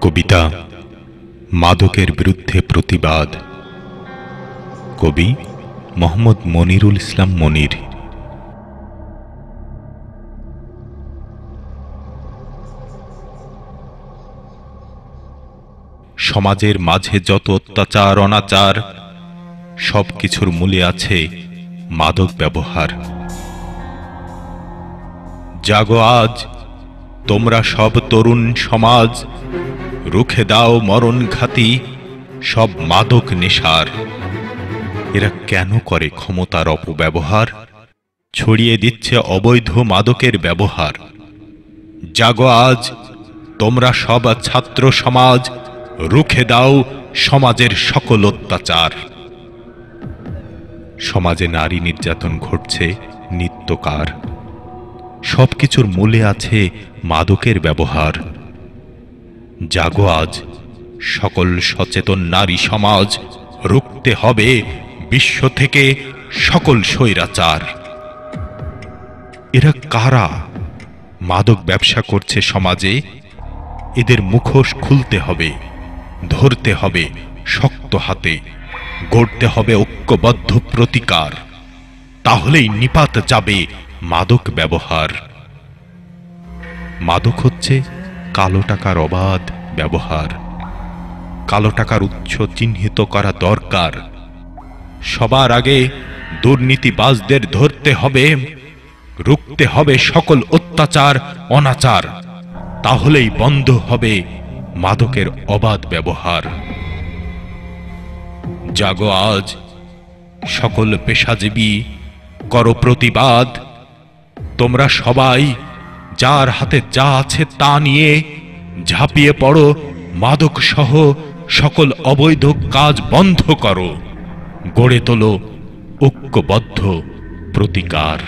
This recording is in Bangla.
কবিতা মাদকের বিরুদ্ধে প্রতিবাদ। কবি মোহাম্মদ মনিরুল ইসলাম মনির। সমাজের মাঝে যত অত্যাচার, অনাচার সব কিছুর মূলে আছে মাদক ব্যবহার। জাগো আজ, তোমরা সব তরুণ সমাজ রুখে দাও মরণ ঘাতি সব মাদক নেশার এরা কেন করে ক্ষমতার অপব্যবহার? ছড়িয়ে দিচ্ছে অবৈধ মাদকের ব্যবহার। জাগো আজ, তোমরা সব ছাত্র সমাজ, রুখে দাও সমাজের সকল অত্যাচার। সমাজে নারী নির্যাতন ঘটছে, নিত্যকার। সবকিছুর মূলে আছে মাদকের ব্যবহার। জাগো আজ। সকল সচেতন নারী সমাজ রুখতে হবে বিশ্ব থেকে সকল স্বৈরাচার। এরা কারা? মাদক ব্যবসা করছে সমাজে। এদের মুখোশ খুলতে হবে, ধরতে হবে শক্ত হাতে, গড়তে হবে ঐক্যবদ্ধ প্রতিকার। তাহলেই নিপাত যাবে মাদক ব্যবহার। মাদক হচ্ছে কালো টাকার অবাধ ব্যবহার। কালো টাকার উৎস চিহ্নিত করা দরকার। সবার আগে দুর্নীতিবাজদের ধরতে হবে, রুখতে হবে সকল অত্যাচার, অনাচার। তাহলেই বন্ধ হবে মাদকের অবাধ ব্যবহার। জাগো আজ, সকল পেশাজীবী, করো প্রতিবাদ। তোমরা সবাই যার হাতে যা আছে তা নিয়ে ঝাঁপিয়ে পড়ো, মাদক সহ সকল অবৈধ কাজ বন্ধ করো। গড়ে তোলো ঐক্যবদ্ধ প্রতিকার।